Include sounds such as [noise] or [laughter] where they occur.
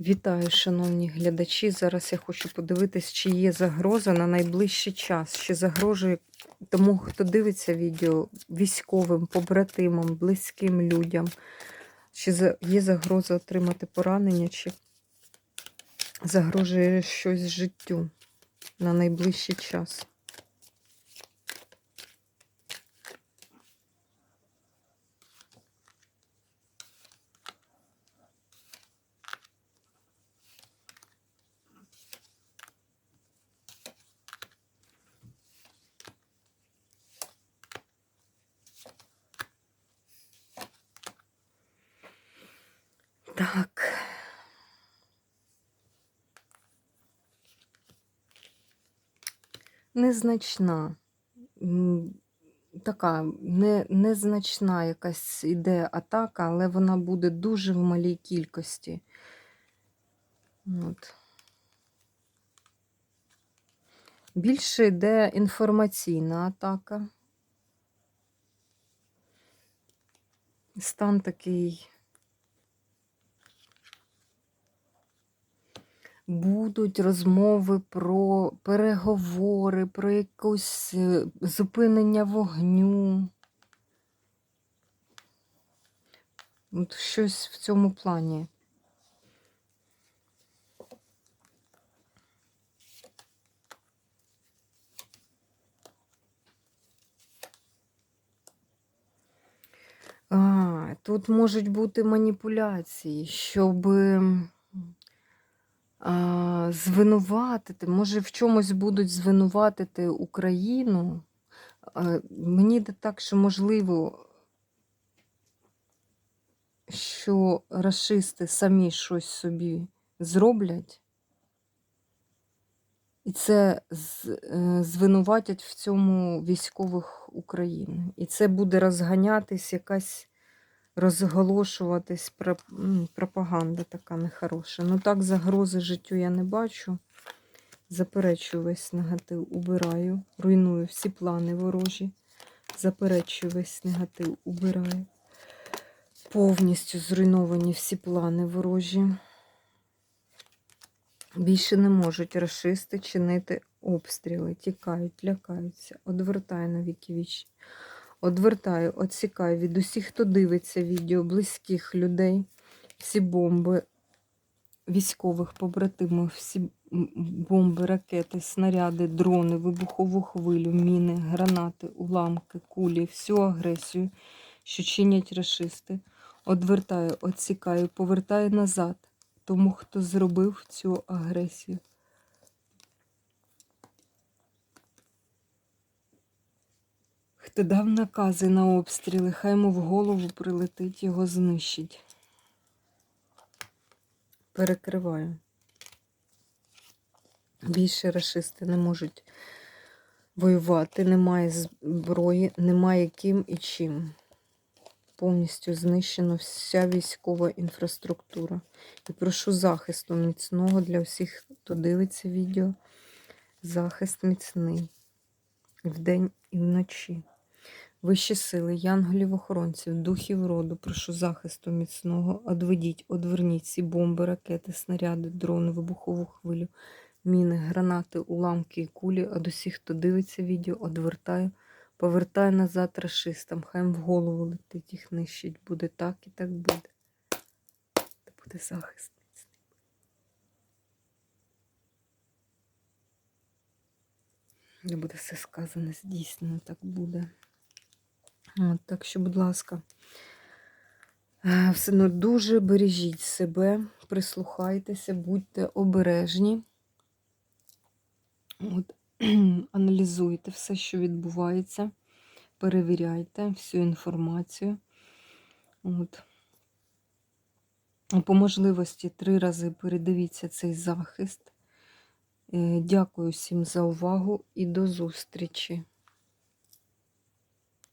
Вітаю, шановні глядачі. Зараз я хочу подивитись, чи є загроза на найближчий час. Чи загрожує тому, хто дивиться відео військовим, побратимам, близьким людям. Чи є загроза отримати поранення, чи загрожує щось життю на найближчий час. Так. Незначна. Така не, незначна якась іде атака, але вона буде дуже в малій кількості. От. Більше йде інформаційна атака. Стан такий. Будуть розмови про переговори, про якусь е, зупинення вогню. От щось в цьому плані. А, тут можуть бути маніпуляції, щоб звинуватити, може в чомусь будуть звинуватити Україну. Мені йде так, що можливо, що расисти самі щось собі зроблять, і це е, звинуватять в цьому військових України. І це буде розганятись якась розголошуватись пропаганда така нехороша. Ну так загрози життю я не бачу. Заперечую весь негатив, убираю, руйную всі плани ворожі. Заперечую весь негатив, убираю. Повністю зруйновані всі плани ворожі. Більше не можуть расисти чинити обстріли, тікають, лякаються, одвертаю на віки вічні. Одвертаю, відсікаю від усіх, хто дивиться відео, близьких людей, всі бомби, військових побратимів, всі бомби, ракети, снаряди, дрони, вибухову хвилю, міни, гранати, уламки, кулі, всю агресію, що чинять расисти. Одвертаю, відсікаю, повертаю назад тому, хто зробив цю агресію. Хто дав накази на обстріли, хай йому в голову прилетить, його знищить. Перекриваю. Більше расисти не можуть воювати, немає зброї, немає ким і чим. Повністю знищено вся військова інфраструктура. І прошу захисту міцного для всіх, хто дивиться відео. Захист міцний вдень і вночі. Вищі сили, янголів охоронців, духів роду, прошу захисту міцного. Одведіть, одверніть ці бомби, ракети, снаряди, дрони, вибухову хвилю, міни, гранати, уламки і кулі. Од усіх, хто дивиться відео, одвертаю. Повертаю назад расистам, хай в голову летить, їх нищить. Буде так і так буде. Та буде захист. Не буде все сказане, здійснено, так буде. От, так що, будь ласка, е, все одно дуже бережіть себе, прислухайтеся, будьте обережні. От, [clears throat] аналізуйте все, що відбувається, перевіряйте всю інформацію. От. По можливості три рази передивіться цей захист. Е, Дякую всім за увагу і до зустрічі!